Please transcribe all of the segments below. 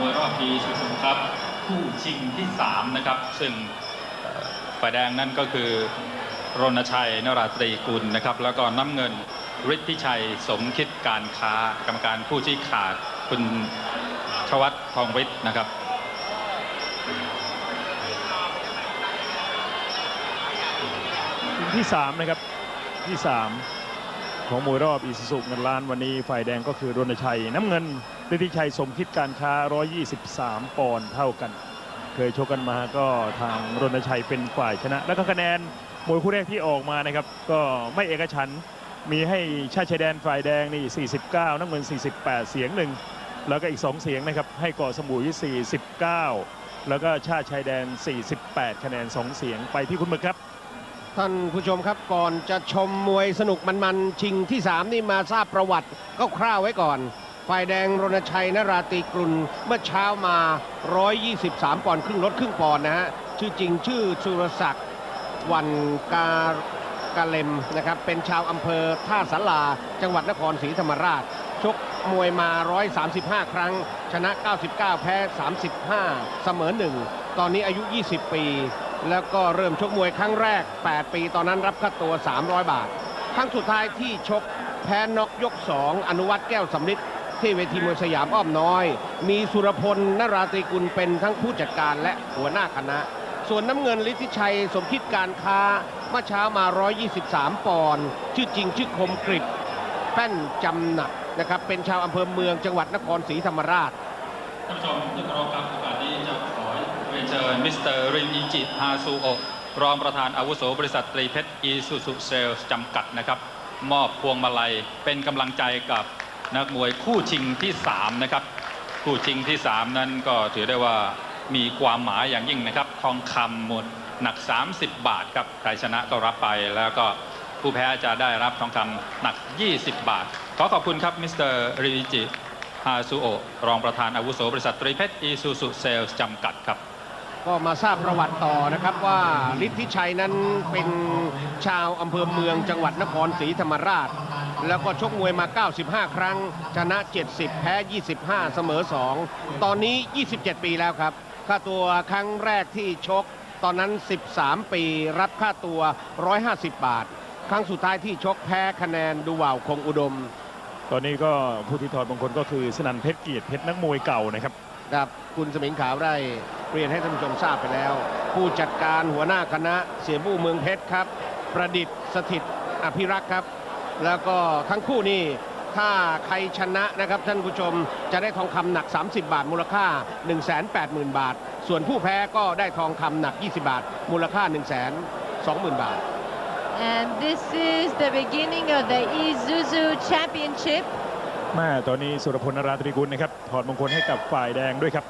มวยรอบปีสุสุครับคู่ชิงที่ 3 นะครับ ซึ่งฝ่ายแดงนั่นก็คือรณชัยนราตรีกุลนะครับ แล้วก็น้ำเงินฤทธิชัยสมคิดการค้ากรรมการผู้ชี้ขาดคุณชวัตทองฤทธิ์นะครับทีมที่ 3 นะครับที่ 3 ของมวยรอบอีสุสุเงินล้านวันนี้ฝ่ายแดงก็คือรณชัยน้ำเงิน ฤทธิชัยสมคิดการค้า 123 ปอนด์เท่ากัน เคยชกกันมาก็ทางรณชัยเป็นฝ่ายชนะ แล้วก็คะแนนมวยคู่แรกที่ออกมานะครับ ก็ไม่เอกฉันมีให้ชาติชายแดนฝ่ายแดงนี่ 49 น้ำเงิน 48 เสียงหนึ่ง แล้วก็อีก 2 เสียงนะครับ ให้กาะสมุย 49 แล้วก็ชาติชายแดน 48 คะแนน 2 เสียงไปที่คุณมึกครับ ท่านผู้ชมครับก่อนจะชมมวยสนุกมันๆ ชิงที่ 3 นี่มาทราบประวัติก็คร่าวไว้ก่อน ฝ่ายแดงรณชัยนราตีกรุณเมื่อเช้ามา 123 ปอนด์ครึ่งลดครึ่งปอนด์นะฮะ ชื่อจริงชื่อสุรศักดิ์วันกากาเลมนะครับ เป็นชาวอำเภอท่าสาราจังหวัดนครศรีธรรมราช ชกมวยมา 135 ครั้ง ชนะ 99 แพ้ 35 เสมอ 1 ตอนนี้อายุ 20 ปี แล้วก็เริ่มชกมวยครั้งแรก 8 ปี ตอนนั้นรับค่าตัว 300 บาท ครั้งสุดท้ายที่ชกแพ้น็อกยก 2 อนุวัตแก้วสำลิด ที่เวทีมวยสยามอ้อมน้อย มีสุรพลนราตรีกุลเป็นทั้งผู้จัดการและหัวหน้าคณะ ส่วนน้ำเงินฤทธิชัยสมคิดการค้าเมื่อเช้ามา 123 ปอนด์ชื่อจริงชื่อคมกริบแป้นจำหนักนะครับเป็นชาวอำเภอเมืองจังหวัดนครศรีธรรมราชท่านผู้ชมที่เคารพครับโอกาสนี้จะขอเรียนเชิญมิสเตอร์รินอิจิฮาซูโอรองประธานอาวุโสบริษัทตรีเพชรอีซูซูเซลส์จำกัดนะครับ มอบพวงมาลัยเป็นกำลังใจกับ นักมวยคู่ชิงที่3นะครับคู่ชิงที่ 3 นั้นก็ถือได้ว่ามีความหมายอย่างยิ่งนะครับ ทองคำหมดหนัก 30 บาทครับใครชนะก็รับไปแล้วก็ผู้แพ้จะได้รับทองคำหนัก 20 บาท ขอขอบคุณครับมิสเตอร์ริจิฮาซูโอรองประธานอาวุโสบริษัทตรีเพชรอีซูซูเซลส์จำกัดครับ ก็มาทราบประวัติต่อนะครับว่าฤทธิชัยนั้นเป็นชาวอำเภอเมืองจังหวัดนครศรีธรรมราช แล้วก็ชกมวยมา 95 ครั้ง ชนะ 70 แพ้ 25 เสมอ 2 ตอนนี้ 27 ปีแล้วครับ ค่าตัวครั้งแรกที่ชก ตอนนั้น 13 ปี รับค่าตัว 150 บาท ครั้งสุดท้ายที่ชกแพ้คะแนนดูว่าวคงอุดม ตอนนี้ก็ผู้ที่ถอดบางคนก็คือสนันเพชรเกียรติเพชรนักมวยเก่านะครับครับคุณสมิงขาวได้เรียนให้ท่านผู้ชมทราบไปแล้ว ผู้จัดการหัวหน้าคณะเสียบู้เมืองเพชรครับ ประดิษฐ์สถิตอภิรักษ์ครับ แล้วก็ทั้งคู่นี่ถ้าใครชนะนะครับท่านผู้ชมจะได้ทองคำหนัก 30 บาท มูลค่า 180,000 บาท ส่วนผู้แพ้ก็ได้ทองคำหนัก 20 บาท มูลค่า 120,000 บาท And this is the beginning of the Isuzu Championship. แม่ตอนนี้สุรพลนราตรีกุลนะครับถอดมงคลให้กับฝ่ายแดงด้วยครับ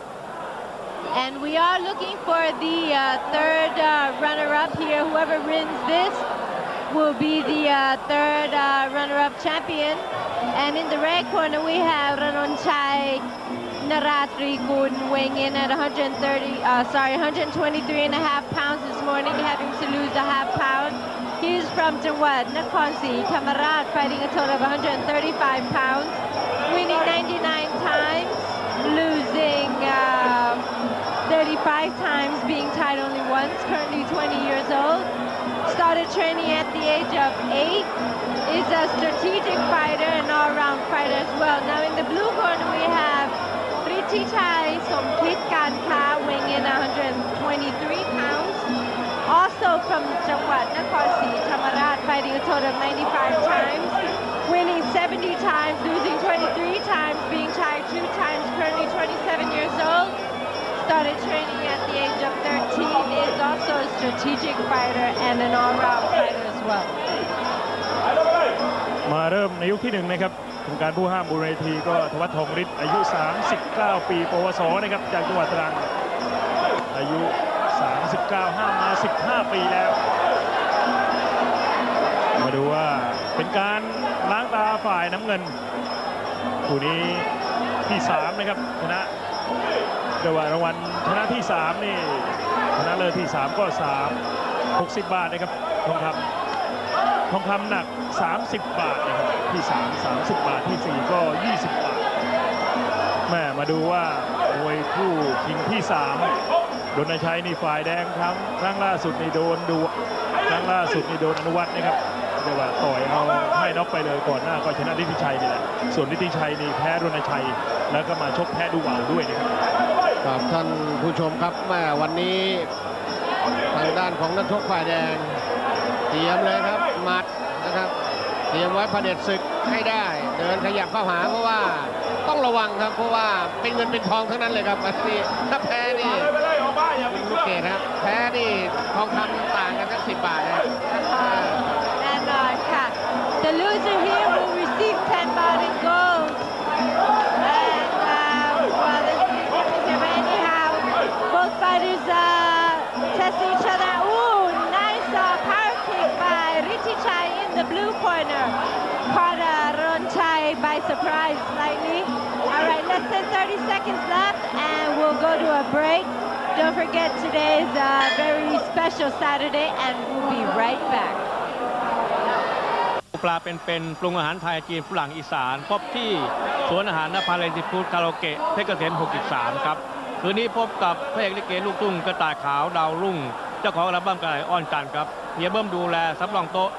And we are looking for the uh, third uh, runner-up here. Whoever wins this will be the uh, third uh, runner-up champion. And in the red corner, we have Ranonchai Naratri Gun weighing in at 130, uh, sorry, 123 and a half pounds this morning, having to lose a half pound. He's from Jawad, Nakhon Kamarat, fighting a total of 135 pounds, winning 99 times, losing uh, 35 times, being tied only once, currently 20 years old. Started training at the age of 8. Is a strategic fighter and all-round fighter as well. Now in the blue corner we have Riti Chai Kankha weighing in 123 pounds. Also from Jawad Nakhon fighting a total of 95 times, winning 70 times, losing 23 times, being tied two times, currently 27 years old. Started training at the age of 13, is also a strategic fighter and an all-round fighter as well. มาเริ่มในยุคที่หนึ่งนะครับกรรมการผู้ห้ามบนเวทีก็ทวัฒน์ทองฤทธิ์อายุ 39 ปี ปวส นะครับ จากจังหวัดตรัง อายุ 39 ห้ามมา 15 ปีแล้ว มาดูว่าเป็นการล้างตาฝ่ายน้ำเงิน คู่นี้ที่ 3 นะครับชนะ เรียกว่ารางวัลชนะที่ 3 นี่ชนะเลิศที่ 3 ก็ 3 60 บาทนะครับทองคำทองคำหนัก 30 บาทนะครับที่ 3 30 บาทที่ 4 ก็ 20 บาทแม่มาดูว่ามวยคู่ชิงที่3ดนชัยนี่ฝ่ายแดงครั้งครั้งล่าสุดนี่โดนดูครั้งล่าสุดนี่โดนอนุวัฒน์นะครับเรียกว่าต่อยเอาให้น็อกไปเลยก่อนหน้าก็ชนะนิติชัยนี่แหละส่วนนิติชัยนี่แพ้รณชัย แล้วก็มาชกแพ้ดูเหวาด้วยนะครับครับท่านผู้ชมครับแม่วันนี้ทางด้านของนักชกฝ่ายแดงเตรียมเลยครับหมัดนะครับเตรียมไว้เผด็จศึกให้ได้ เดินขยับเข้าหาเพราะว่าต้องระวังครับ เพราะว่าเป็นเงินเป็นทองทั้งนั้นเลยครับวันนี้ถ้าแพ้นี่คุณลูกเกดครับแพ้นี่ทองคำต่างกันสักสิบบาทนะ 30 seconds left, and we'll go to a break. Don't forget today's uh, very special Saturday, and we'll be right back. ปลาเป็นๆปรุงอาหารไทยจีนฝรั่งอีสานพบที่สวนอาหารนภาเลนติฟูดคาราโอเกะเพชรเกษม63 ครับ คืนนี้พบกับพระเอกลิเกลูกทุ่งกระต่ายขาวดาวรุ่ง เจ้าของอัลบั้มกระต่ายอ้อนจันครับเฮียเบิ้มดูแลสำรองโต๊ะ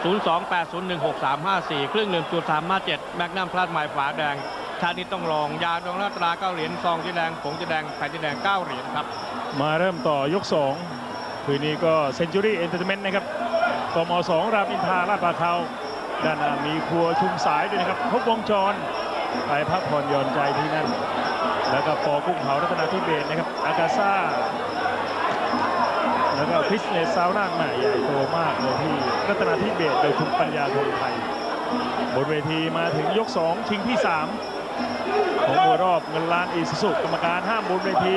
028016354เครื่องดื่มจุด357แมกนัมพลาสไมล์ฝาแดง ชาตินี้ต้องลองยาดองลาตรา9เหรียญซองที่แดงผงจะแดงแผ่นที่แดง9เหรียญครับ มาเริ่มต่อยก 2 คืนนี้ก็เซนจูรี่เอนเตอร์เทนเมนต์นะครับกม2รามอินทราลาดปลาเขาด้านหน้ามีครัวชุมสายด้วยนะครับครบวงจรไปพักผ่อนหย่อนใจที่นั่น แล้วก็ปอกุ้งเผารัตนาทิเบศนะครับ อากาซ่า แล้วก็ฟิสเนสซาวน่าใหม่ใหญ่โตมากเลยที่รัตนาทิเบศโดยคุณปัญญาธงไทย บนเวทีมาถึงยก 2 ชิงที่ 3 ของมวยรอบเงินล้านอีสุสุกรรมการห้ามบนเวที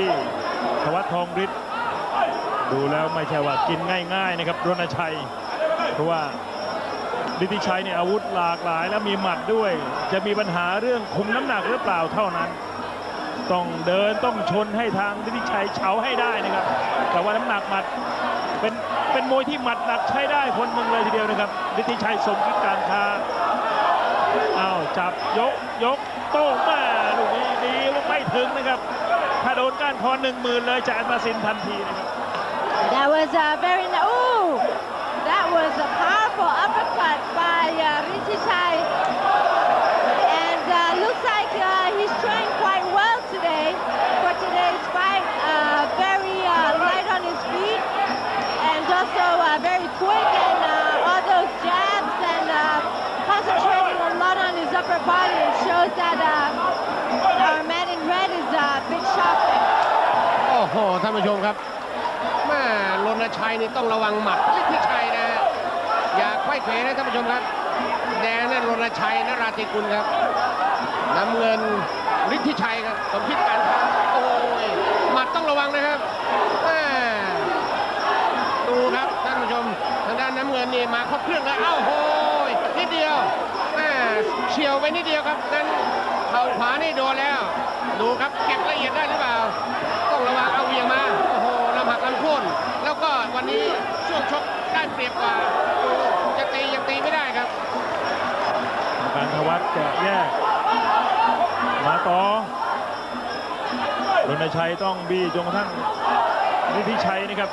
ธวัฒน์ทองฤทธิ์ดูแล้วไม่ใช่ว่ากินง่ายๆนะครับรณชัย เพราะว่าดิติชัยเนี่ยอาวุธหลากหลายแล้วมีหมัดด้วย จะมีปัญหาเรื่องคุมน้ำหนักหรือเปล่าเท่านั้น ต้องเดินต้องชนให้ทางดิติชัยเฉาให้ได้นะครับ แต่ว่าน้ำหนักหมัดเป็นเป็นมวยที่หมัดหนักใช้ได้คนหนึ่งเลยทีเดียวนะครับดิติชัยสมคิดการค้า อ้าวจับยกยกโต้มาลูกนี้ดีลูกไม่ถึงนะครับถ้าโดนก้านคอหนึ่งหมื่นเลยจะอันมาสินทันทีนะครับ That was a very ni- ooh, that was a powerful uppercut by uh, Richichai, and uh, looks like uh, he's trained quite well today for today's fight. Uh, very uh, light on his feet, and also uh, very quick, and uh, all those jabs and uh, concentrating a lot on his upper body. It shows that uh, our man in red is a big shot. โอ้โห ท่านผู้ชมครับแม่รณชัยนี่ต้องระวังหมัดฤทธิชัยนะ อย่าไขว้เขวนะท่านผู้ชมครับ แดงนั่นรณชัยนราธิกุลครับน้ำเงินฤทธิชัยครับสมคิดการโอ้ยหมัดต้องระวังนะครับแม่ดูครับท่านผู้ชมทางด้านน้ำเงินนี่มาครบเครื่องแล้วเอ้าโหยนิดเดียวแม่เฉียวไปนิดเดียวครับนั้นเข่าขวานี่โดนแล้ว ดูครับเก็บละเอียดได้หรือเปล่า วันนี้ช่วงชกได้เปรียบกว่าจะตียังตีไม่ได้ครับการธวัฒน์จะแยก มาต่อรณชัยต้องบีจนกระทั่งนิธิชัยนะครับ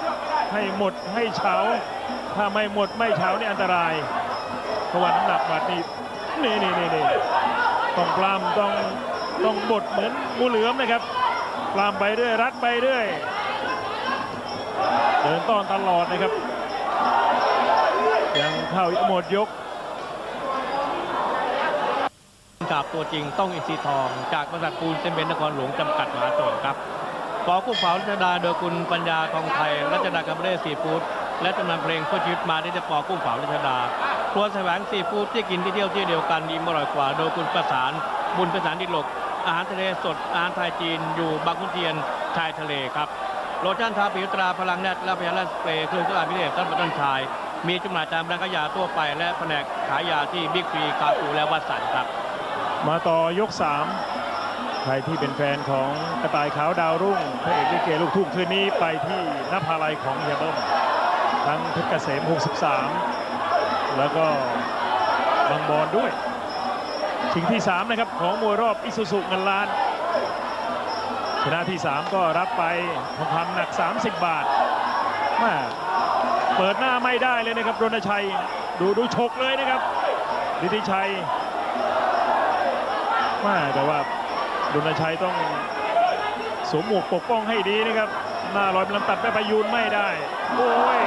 ให้หมดให้เฉาถ้าไม่หมดไม่เฉานี่อันตรายเพราะว่าน้ำหนักหมัดนี่นี่นี่นี่นี่ต้องปลามต้องต้องบดเหมือนงูเหลือมนะครับปลามไปเรื่อยรัดไปเรื่อย เดินต้อนตลอดนะครับ ยังเข้าอีกหมดยกกับตัวจริงต้องอินทรีทอง จากบริษัทปูนเซนเบนนครหลวงจำกัดมหาชนครับขอกู้เผารัชดาโดยคุณปัญญาทองไทยรัชดากัมเบร่ซีฟู้ดและจำนำเพลงเพื่อชีวิตมาได้จะปอกุ้งเผารัชดาครัวแสวงซีฟู้ดที่กินที่เที่ยวที่เดียวกันดีมอร่อยกว่า โดยคุณประสานบุญประสานดิลก อาหารทะเลสดอาหารไทยจีนอยู่บางขุนเทียนชายทะเลครับ โลชั่นทาผิวตราพลังแนตและพยาธิสเปรย์เครื่องสำอางพิเศษสำหรับต้นชาย มีจำหน่ายตามร้านขายยาทั่วไปและแผนกขายยาที่บิ๊กฟรีคาฟูและวัดสันครับ มาต่อยก 3 ใครที่เป็นแฟนของกระต่ายขาวดาวรุ่งพระเอกลิเกลูกทุ่งคืนนี้ไปที่นภาลัยของเฮียเบิ้มทั้งเพชรเกษม 63 แล้วก็บางบอนด้วยชิงที่ 3 นะครับ ของมวยรอบอิสุสุเงินล้าน ชนะที่ 3 ก็รับไปทองคำหนัก 30 บาทแม่เปิดหน้าไม่ได้เลยนะครับรณชัย ดูดูฉกเลยนะครับฤทธิชัยแม่แต่ว่ารณชัยต้องสวมหมวกปกป้องให้ดีนะครับ หน้าลอยลำตัดไปประยูนไม่ได้ โอ้ย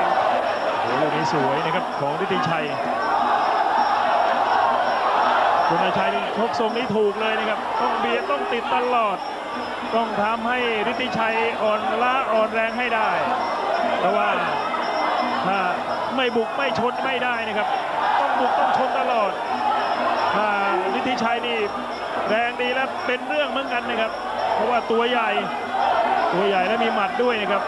โอ้โหลูกนี้สวยนะครับของฤทธิชัยคุณชัยชกทรงนี้ถูกเลยนะครับ ต้องเบียดต้องติดตลอด ต้องทำให้ฤทธิชัยอ่อนล้าอ่อนแรงให้ได้ เพราะว่าถ้าไม่บุกไม่ชนไม่ได้นะครับ ต้องบุกต้องชนตลอดถ้าฤทธิชัยนี่แรงดีแล้วเป็นเรื่องเหมือนกันนะครับ เพราะว่าตัวใหญ่ตัวใหญ่และมีหมัดด้วยนะครับ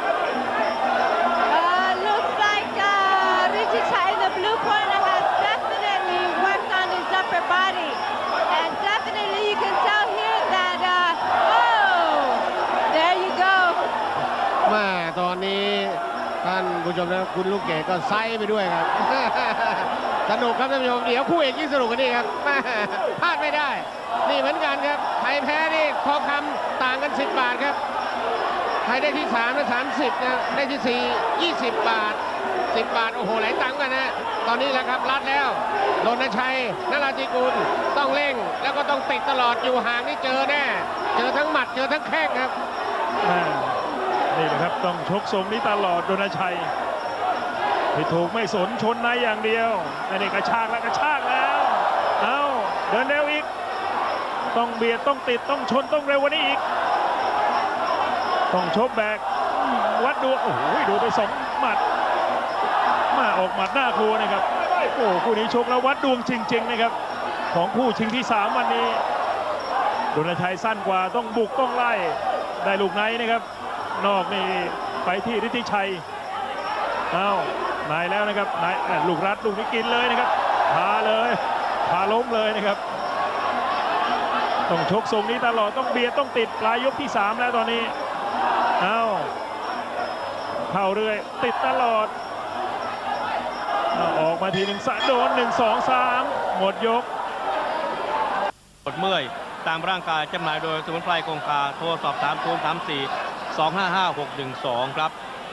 ผู้ชมนะคุณลูกเกดก็ไซส์ไปด้วยครับ สนุกครับท่านผู้ชมเดี๋ยวคู่เอกยิ่งสนุกกันนี่ครับพลาดไม่ได้ นี่เหมือนกันครับใครแพ้นี่ทองคำต่างกัน 10 บาทครับใครได้ที่3และ30นะได้ที่ 4 20 บาท 10 บาท โอ้โหหลายตังค์กันนะ ตอนนี้แหละครับรัดแล้วรณชัยนราธิกุลต้องเร่ง แล้วก็ต้องติดตลอดอยู่ห่างนี่เจอแน่ เจอทั้งหมัดเจอทั้งแข้งครับ นี่นะครับต้องชกทรงนี้ตลอดโดนชัยที่ถูกไม่สนชนในอย่างเดียวอันนี้กระชากแล้วกระชากแล้วเอาเดินเร็วอีก ต้องเบียดต้องติดต้องชนต้องเร็วกว่านี้อีก ต้องชกแบกวัดดูโอ้โหดูไปสองหมัดมาออกหมัดหน่ากลัวนะครับโอ้คู่นี้ชกแล้ววัดดวงจริงๆนะครับ ของคู่ชิงที่ 3 วันนี้โดนชัยสั้นกว่าต้องบุกต้องไล่ได้ลูกไหนนะครับ นอกนี่ไปที่ฤทธิชัยเอานายแล้วนะครับนายลูกรัดลูกนี้กินเลยนะครับพาเลยพาล้มเลยนะครับ ต้องชกทรงนี้ตลอดต้องเบียดต้องติดปลายยกที่ 3 แล้วตอนนี้เอาเข้าเรื่อยติดตลอดออกมาทีหนึ่งสะโดนหนึ่งสองสามหมดยกปวดเมื่อยตามร่างกายจำหน่ายโดยสมุนไพรคงคาโทรสอบ3 0 3 4 2 5 5 6 1 2 ครับ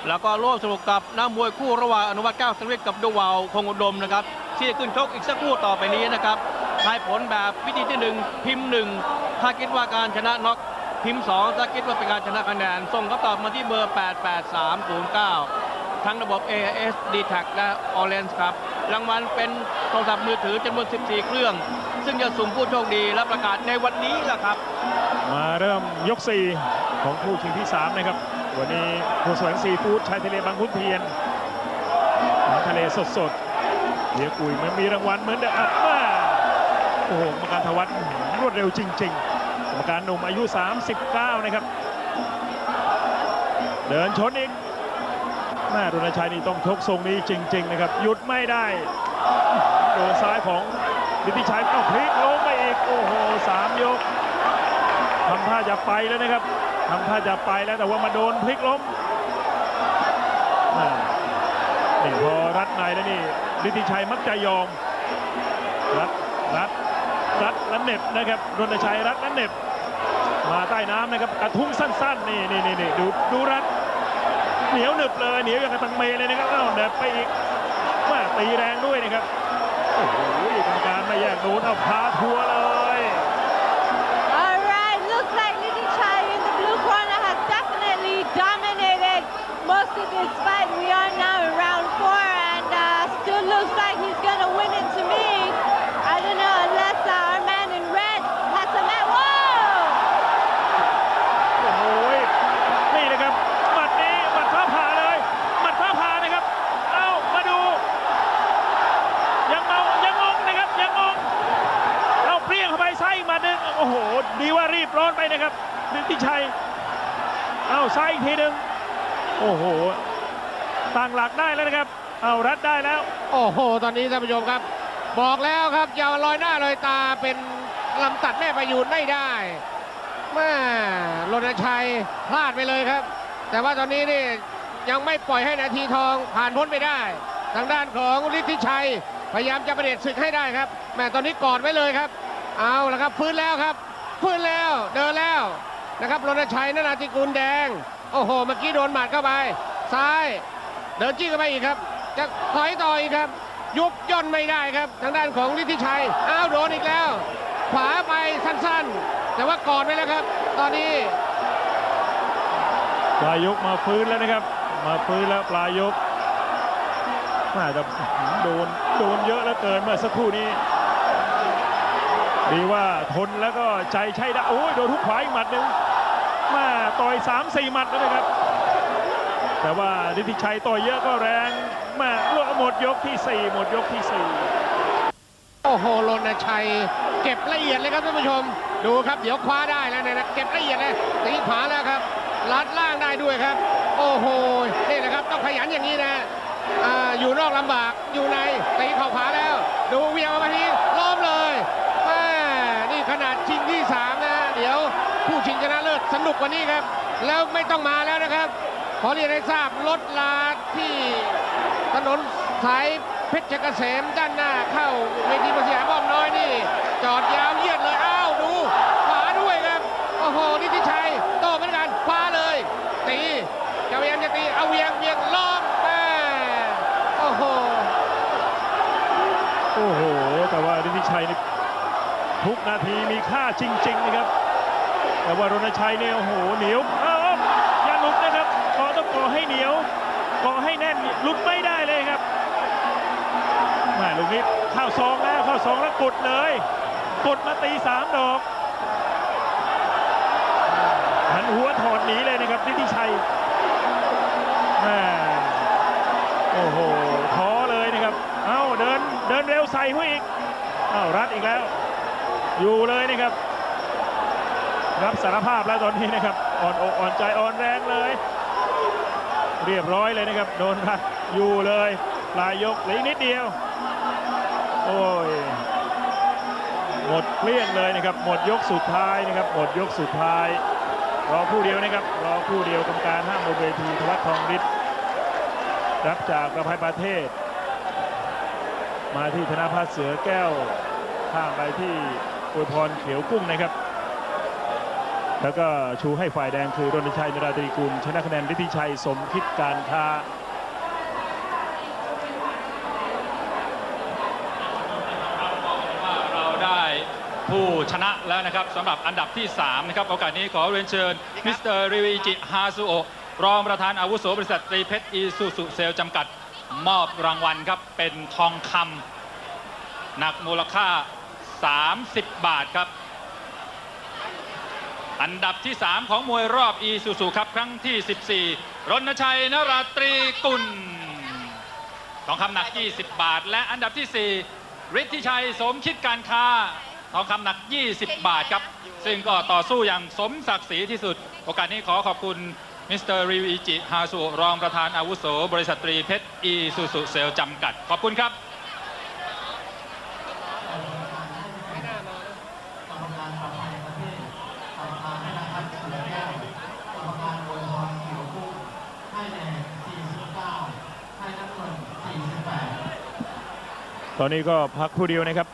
แล้วก็ร่วมสนุกกับน้ำมวยคู่ระหว่างอนุวัฒน์เก้าสังเวียนกับดูวาวคงอุดมนะครับ ที่จะขึ้นชกอีกสักคู่ต่อไปนี้นะครับทายผลแบบวิธีที่ 1 พิมพ์ 1 ถ้าคิดว่าการชนะน็อกพิมพ์2ถ้าคิดว่าเป็นการชนะคะแนน ส่งคำตอบมาที่เบอร์ 88309 ทั้งระบบ AIS d t a c และ Orange ครับ รางวัลเป็นโทรศัพท์มือถือจำนวน 14 เครื่อง ซึ่งจะสุ่มผู้โชคดีและประกาศในวันนี้แหละครับ มาเริ่มยก 4 ของคู่ชิงที่ 3 นะครับ วันนี้ครัวสวงซีฟู้ดชายทะเลบางขุนเทียนอาหารทะเลสดๆเฮียกุยมันมีรางวัลเหมือนเดิมอะมาโอ้โหกรรมการทวัฒน์รวดเร็วจริง ๆ กรรมการหนุ่มอายุ 39 นะครับ เดินชนอีกแม่รณชัยนี่ต้องชกทรงนี้จริง ๆ นะครับ หยุดไม่ได้โดนซ้ายของฤทธิชัยต้องพลิกลมไปอีก โอ้โหสามยก ทำท่า จะไปแล้วนะครับทำท่าจะไปแล้วแต่ว่ามาโดนพลิกล้มนี่พอรัดในแล้วนี่ฤทธิชัยมักจะยอม รัดรัดรัดและเน็บนะครับรณชัยรัดและเน็บ มาใต้น้ำนะครับกระทุ้งสั้นๆนี่นี่นี่ดูดูรัดเหนียวหนึบเลยเหนียวอย่างกับตังเมเลยนะครับอ้าวเน็บไปอีกว่าตีแรงด้วยนะครับโอ้โหกรรมการไม่แยกโดนเอาพาทัวร์เลย All right, looks like Lizzy Chai in the blue corner has definitely dominated most of this fight. We are now in round four, and uh, still looks like he's gonna win it to me. I don't know unless uh, our man in red has some. Whoa! โอ้โหนี่นะครับหมัดนี้หมัดฟ้าผ่าเลยหมัดฟ้าผ่านะครับ เอามาดู ยังเมายังงงนะครับยังงงเอาเปรี้ยงเข้าไปไส้มาหนึ่งโอ้โห ดีว่ารีบร้อ นะครับฤทธิชัย เอาไส้อีกทีหนึ่งโอ้โหตั้งหลักได้แล้วนะครับ เอารัดได้แล้ว โอ้โห ตอนนี้ท่านผู้ชมครับ บอกแล้วครับอย่าลอยหน้าลอยตาเป็นลำตัดแม่ประยูนไม่ได้แม่รณชัยพลาดไปเลยครับ แต่ว่าตอนนี้นี่ยังไม่ปล่อยให้นาทีทองผ่านพ้นไปได้ ทางด้านของฤทธิชัย พยายามจะประเด็จศึกให้ได้ครับแม่ตอนนี้กอดไว้เลยครับ เอาละครับฟื้นแล้วครับ ฟื้นแล้ว เดินแล้วนะครับรณชัยนราธิกุลแดง โอ้โห เมื่อกี้โดนหมัดเข้าไป ซ้าย เดินจี้เข้าไปอีกครับ จะถอยต่ออีกครับ ยุบย่นไม่ได้ครับ ทางด้านของฤทธิชัย อ้าวโดนอีกแล้ว ขวาไปสั้นๆ แต่ว่ากอดไว้แล้วครับ ตอนนี้ ปลายกมาฟื้นแล้วนะครับ มาฟื้นแล้วปลายกน่าจะโดนโดนเยอะแล้วเกินเมื่อสักครู่นี้ ดีว่าทนแล้วก็ใจใช้ได้โอ้ยโดนทุกขวาอีกหมัดหนึ่งมาต่อย3 4หมัดแล้วนะครับ แต่ว่าฤทธิชัยต่อยเยอะก็แรงมาหมดยกที่ 4 หมดยกที่ 4 โอ้โหรณชัย เก็บละเอียดเลยครับท่านผู้ชม ดูครับเดี๋ยวคว้าได้แล้วเนี่ยนะเก็บละเอียดเลยตีขวาแล้วครับลัดล่างได้ด้วยครับ โอ้โหนี่แหละครับต้องขยันอย่างนี้นะออยู่นอกลำบากอยู่ในตีเข่าขวาแล้ว ดูเวียงมาทีล้อมเลย ขนาดชิงที่สามนะเดี๋ยวผู้ชิงชนะเลิศสนุกกว่านี้ครับ แล้วไม่ต้องมาแล้วนะครับ ขอเรียนให้ทราบรถลาที่ถนนสายเพชรเกษมด้านหน้าเข้าเวทีประสยามอ้อมน้อยนี่ จอดยาวเยียดเลยอ้าวดูขวาด้วยครับ โอ้โหนิติชัยโตเหมือนกันคว้าเลย ตีจะพยายามจะตีเอาเวียงเวียงล้อมแม่โอ้โหโอ้โห แต่ว่าฤทธิชัยนี่ ทุกนาทีมีค่าจริง ๆ นะครับ แต่ว่ารณชัยเนี่ยโอ้โหเหนียวเอ้าอย่าหลุดนะครับกอต้องกอให้เหนียวกอให้แน่นหลุดไม่ได้เลยครับแม่ลูกนี้เข้าซองแล้วเข้าซองแล้วกดเลย กดมาตีสามดอกหันหัวถอดหนีเลยนะครับฤทธิชัยแม่โอ้โหท้อเลยนะครับ เอ้าเดินเดินเร็วใส่หัวอีก เอ้ารัดอีกแล้ว อยู่เลยนะครับ รับสารภาพแล้วตอนนี้นะครับ อ่อนอกอ่อนใจอ่อนแรงเลย เรียบร้อยเลยนะครับ โดนรัดอยู่เลยปลายยกเหลือนิดเดียว โอ้ย หมดเกลี้ยงเลยนะครับ หมดยกสุดท้ายนะครับ หมดยกสุดท้ายรอคู่เดียวนะครับ รอคู่เดียวกรรมการห้ามบนเวทีธวัฒทองฤทธิ์รับจากประภัยประเทศ มาที่ธนพัฒเสือแก้วข้ามไปที่ อวยพรเขียวกุ้งนะครับ แล้วก็ชูให้ฝ่ายแดงคือรณชัยนราตรีกุลชนะคะแนนฤทธิชัยสมคิดการค้าเราได้ผู้ชนะแล้วนะครับสำหรับอันดับที่ 3 นะครับ โอกาสนี้ขอเรียนเชิญ มิสเตอร์ริวิจิฮาซุโอรองประธานอาวุโสบริษัทตรีเพชรอีซูซุเซลจำกัด มอบรางวัลครับ เป็นทองคำหนักมูลค่า 30 บาทครับ อันดับที่ 3 ของมวยรอบอีซูซุครับครั้งที่ 14 รณชัยนราตรีกุลทองคำหนัก 20 บาท และอันดับที่ 4 ฤทธิชัยสมคิดการค้าทองคำหนัก 20 บาทครับ ซึ่งก็ต่อสู้อย่างสมศักดิ์ศรีที่สุด โอกาสนี้ขอขอบคุณมิสเตอร์ริวิจิฮาสุรองประธานอาวุโส บริษัทตรีเพชรอีซูซุเซลจำกัด ขอบคุณครับ ตอนนี้ก็พักผู้เดียวนะครับ